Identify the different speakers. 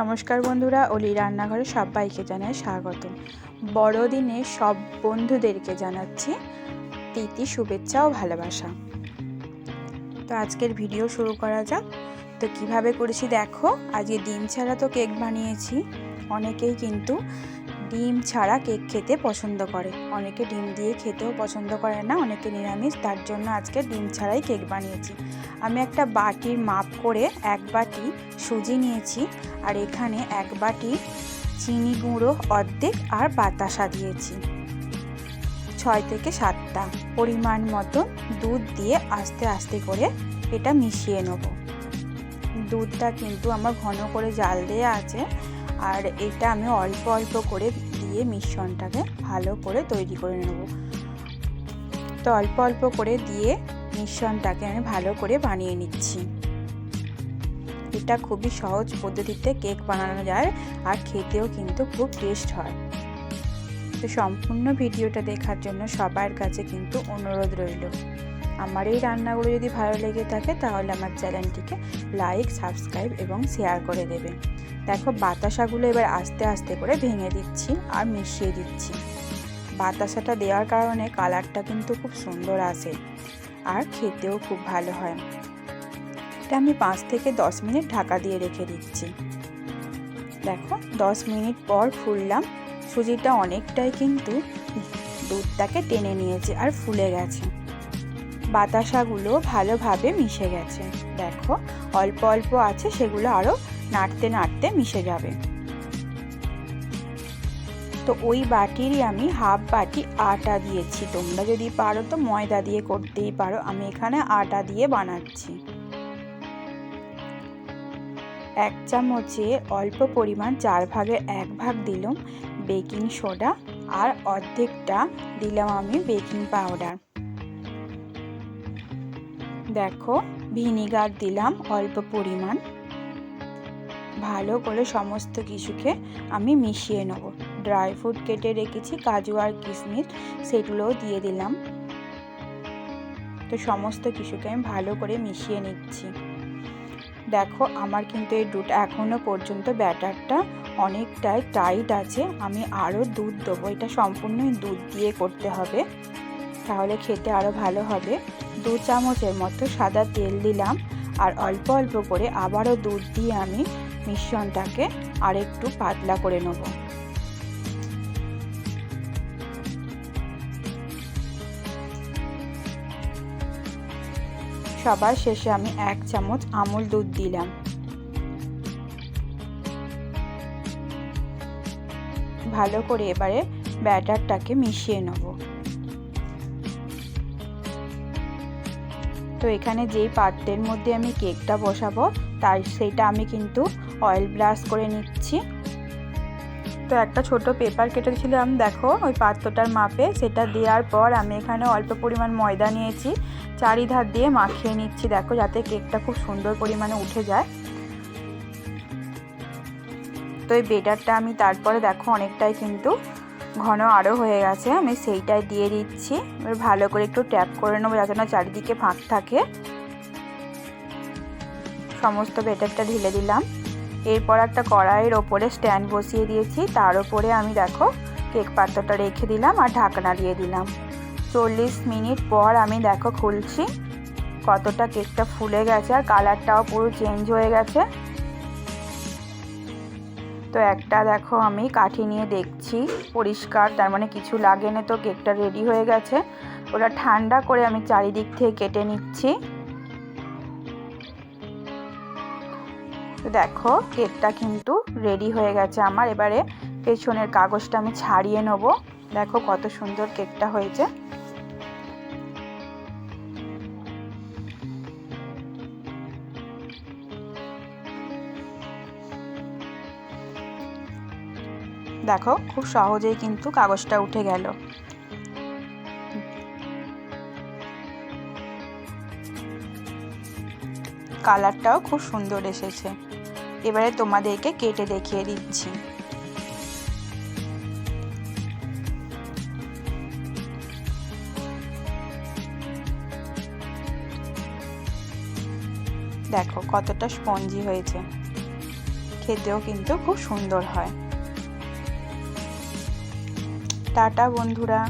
Speaker 1: নমস্কার বন্ধুরা, অলি রান্নাঘরে সবাইকে জানাই স্বাগত বড়দিনে সব বন্ধুদেরকে জানাচ্ছি তিতি শুভেচ্ছা ও ভালোবাসা। তো আজকের ভিডিও শুরু করা যাক। তো কীভাবে করেছি দেখো, আজকে ডিম ছাড়া তো কেক বানিয়েছি, অনেকেই কিন্তু ডিম ছাড়া কেক খেতে পছন্দ করে। অনেকে ডিম দিয়ে খেতেও পছন্দ করে না, অনেকে নিরামিষ। তার জন্য আজকে ডিম ছাড়াই কেক বানিয়েছি। আমি একটা বাটির মাপ করে এক বাটি সুজি নিয়েছি আর এখানে এক বাটি চিনি গুঁড়ো অর্ধেক আর বাতাসা দিয়েছি। ছয় থেকে সাতটা পরিমাণ মতো দুধ দিয়ে আস্তে আস্তে করে এটা মিশিয়ে নেব। দুধটা কিন্তু আমার ঘন করে জাল দেওয়া আছে। আর এটা আমি অল্প অল্প করে দিয়ে মিশ্রণটাকে ভালো করে তৈরি করে নেব। তো অল্প অল্প করে দিয়ে মিশ্রণটাকে আমি ভালো করে বানিয়ে নিচ্ছি। এটা খুবই সহজ পদ্ধতিতে কেক বানানো যায় আর খেতেও কিন্তু খুব টেস্ট হয়। তো সম্পূর্ণ ভিডিওটা দেখার জন্য সবার কাছে কিন্তু অনুরোধ রইল। আমার এই রান্নাগুলো যদি ভালো লেগে থাকে তাহলে আমার চ্যানেলটিকে লাইক, সাবস্ক্রাইব এবং শেয়ার করে দেবে। দেখো, বাতাসাগুলো এবার আস্তে আস্তে করে ভেঙে দিচ্ছি আর মিশিয়ে দিচ্ছি। বাতাসাটা দেওয়ার কারণে কালারটা কিন্তু খুব সুন্দর আসে আর খেতেও খুব ভালো হয়। এটা আমি পাঁচ থেকে দশ মিনিট ঢাকা দিয়ে রেখে দিচ্ছি। দেখো, দশ মিনিট পর ফুললাম সুজিটা অনেকটাই কিন্তু দুধটাকে টেনে নিয়েছে আর ফুলে গেছে। বাতাসাগুলো ভালোভাবে মিশে গেছে। দেখো, অল্প অল্প আছে, সেগুলো আরও নাড়তে নাড়তে মিশে যাবে। তো ওই বাটিরই আমি হাফ বাটি আটা দিয়েছি। তোমরা যদি পারো তো ময়দা দিয়ে করতেই পারো। আমি এখানে আটা দিয়ে বানাচ্ছি। এক চামচে অল্প পরিমাণ চার ভাগের এক ভাগ দিলাম বেকিং সোডা আর অর্ধেকটা দিলাম আমি বেকিং পাউডার। দেখো, ভিনিগার দিলাম অল্প পরিমাণ। ভালো করে সমস্ত কিছুকে আমি মিশিয়ে নেব। ড্রাই ফ্রুট কেটে রেখেছি, কাজু আর কিশমিশ, সেগুলোও দিয়ে দিলাম। তো সমস্ত কিছুকে আমি ভালো করে মিশিয়ে নিচ্ছি। দেখো, আমার কিন্তু এই দুধ এখনও পর্যন্ত ব্যাটারটা অনেকটাই টাইট আছে। আমি আরও দুধ দেবো। এটা সম্পূর্ণই দুধ দিয়ে করতে হবে। তাহলে খেতে আরও ভালো হবে। দু চামচের মতো সাদা তেল দিলাম। আর অল্প অল্প করে আবারও দুধ দিয়ে আমি মিশ্রণটাকে আরেকটু পাতলা করে নেব। সবার শেষে আমি এক চামচ আমুল দুধ দিলাম। ভালো করে এবারে ব্যাটারটাকে মিশিয়ে নেব। তো এখানে যেই পাত্রের মধ্যে আমি কেকটা বসাবো তাই সেটা আমি কিন্তু অয়েল ব্রাশ করে নিচ্ছি। তো একটা ছোট পেপার কেটেছিলাম দেখো, ওই পাত্রটার মাপে, সেটা দেওয়ার পর আমি এখানে অল্প পরিমাণ ময়দা নিয়েছি, চারিধার দিয়ে মাখিয়ে নিচ্ছি, দেখো, যাতে কেকটা খুব সুন্দর পরিমাণে উঠে যায়। তো এই বেটারটা আমি তারপরে দেখো, অনেকটাই কিন্তু ঘন আরও হয়ে গেছে, আমি সেইটাই দিয়ে দিচ্ছি, এবার ভালো করে একটু ট্যাপ করে নেব, যাতে না চারিদিকে ফাঁক থাকে। সমস্ত বেটারটা ঢেলে দিলাম। এরপর একটা কড়াইয়ের ওপরে স্ট্যান্ড বসিয়ে দিয়েছি। তার ওপরে আমি দেখো কেক পাত্রটা রেখে দিলাম আর ঢাকনা দিয়ে দিলাম। চল্লিশ মিনিট পর আমি দেখো খুলছি কতটা কেকটা ফুলে গেছে আর কালারটাও পুরো চেঞ্জ হয়ে গেছে। তো একটা দেখো আমি কাঠি নিয়ে দেখছি পরিষ্কার, তার মানে কিছু লাগে না তো কেকটা রেডি হয়ে গেছে। ওটা ঠান্ডা করে আমি চারিদিক থেকে কেটে নিচ্ছি। তো দেখো, কেকটা কিন্তু রেডি হয়ে গেছে আমার। এবারে পেছনের কাগজটা আমি ছাড়িয়ে নেব। দেখো কত সুন্দর কেকটা হয়েছে। দেখো, খুব সহজেই কিন্তু কাগজটা উঠে গেল। কালারটাও খুব সুন্দর এসেছে। এবারে তোমাদেরকে কেটে দেখিয়ে দিচ্ছি। দেখো, কতটা স্পঞ্জি হয়েছে। খেতেও কিন্তু খুব সুন্দর হয়। টাটা, বন্ধুরা।